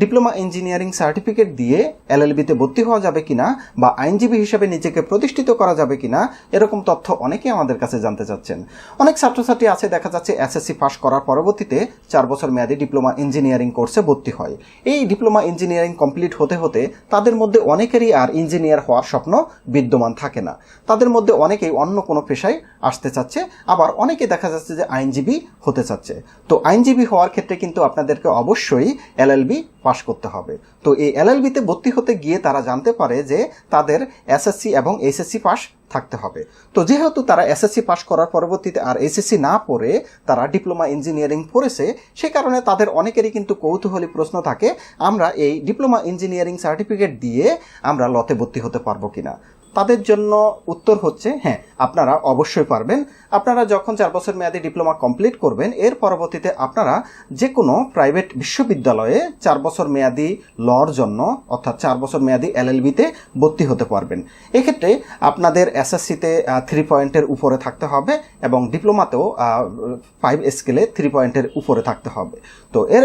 Diploma engineering certificate দিয়ে এলএলবিতে ভর্তি হওয়া যাবে কিনা বা আইনজীবী হিসেবে নিজেকে প্রতিষ্ঠিত করা যাবে কিনা, এরকম তথ্য অনেকেই আমাদের কাছে জানতে চাচ্ছেন। অনেক ছাত্রছাত্রী আছে, দেখা যাচ্ছে এসএসসি পাস করার পরবর্তীতে চার বছর মেয়াদী ডিপ্লোমা ইঞ্জিনিয়ারিং কোর্সে ভর্তি হয়। এই ডিপ্লোমা ইঞ্জিনিয়ারিং কমপ্লিট হতে হতে তাদের মধ্যে অনেকেরই আর ইঞ্জিনিয়ার হওয়ার স্বপ্ন বিদ্যমান থাকে না। তাদের মধ্যে অনেকেই অন্য কোনো পেশায় আসতে চাচ্ছে, আবার অনেকে দেখা যাচ্ছে যে আইনজীবী হতে চাচ্ছে। তো আইনজীবী হওয়ার ক্ষেত্রে কিন্তু আপনাদেরকে অবশ্যই এলএলবি পাশ করতে হবে। তো এই এলএলবিতে ভর্তি হতে গিয়ে তারা জানতে পারে যে তাদের এসএসসি এবং এসএসসি পাস থাকতে হবে। তো যেহেতু তারা এসএসসি পাস করার পরবর্তীতে আর এসএসসি না পড়ে তারা ডিপ্লোমা ইঞ্জিনিয়ারিং পড়েছে, সে কারণে তাদের অনেকেরই কিন্তু কৌতূহলী প্রশ্ন থাকে, আমরা এই ডিপ্লোমা ইঞ্জিনিয়ারিং সার্টিফিকেট দিয়ে আমরা লতে ভর্তি হতে পারব কিনা। তাদের জন্য উত্তর হচ্ছে হ্যাঁ আপনারা অবশ্যই পারবেন। আপনারা যখন চার বছর মেয়াদী ডিপ্লোমা কমপ্লিট করবেন, এর পরবর্তীতে আপনারা যে কোনো প্রাইভেট বিশ্ববিদ্যালয়ে চার বছর মেয়াদী লর জন্য, অর্থাৎ চার বছর মেয়াদী এলএলবিতে ভর্তি হতে পারবেন। এক্ষেত্রে আপনাদের এসএসসিতে থ্রি পয়েন্টের উপরে থাকতে হবে এবং ডিপ্লোমাতেও ফাইভ স্কেলে থ্রি পয়েন্টের উপরে থাকতে হবে। তো এর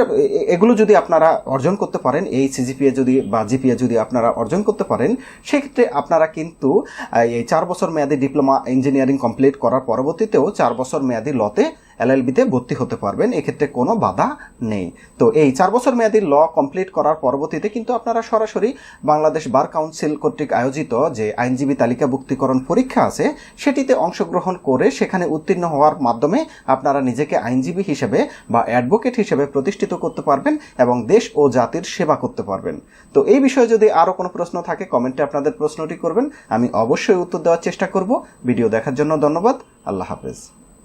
এগুলো যদি আপনারা অর্জন করতে পারেন, এই সিজিপিএ যদি বা জিপিএ যদি আপনারা অর্জন করতে পারেন, সেক্ষেত্রে আপনারা কিন্তু আহ, এই চার বছর মেয়াদী ডিপ্লোমা ইঞ্জিনিয়ারিং কমপ্লিট করার পরবর্তীতেও চার বছর মেয়াদি লতে এলএলবিতে ভর্তি হতে পারবেন, এক্ষেত্রে কোনো বাধা নেই। তো এই চার বছর মেয়াদী ল কমপ্লিট করার পরবর্তীতে কিন্তু আপনারা সরাসরি বাংলাদেশ বার কাউন্সিল কর্তৃক আয়োজিত যে আইনজীবী তালিকাভুক্তিকরণ পরীক্ষা আছে, সেটিতে অংশগ্রহণ করে সেখানে উত্তীর্ণ হওয়ার মাধ্যমে আপনারা নিজেকে আইনজীবী হিসেবে বা অ্যাডভোকেট হিসেবে প্রতিষ্ঠিত করতে পারবেন এবং দেশ ও জাতির সেবা করতে পারবেন। তো এই বিষয়ে যদি আরও কোনো প্রশ্ন থাকে, কমেন্টে আপনাদের প্রশ্নটি করবেন, আমি অবশ্যই উত্তর দেওয়ার চেষ্টা করব। ভিডিও দেখার জন্য ধন্যবাদ, আল্লাহ হাফেজ।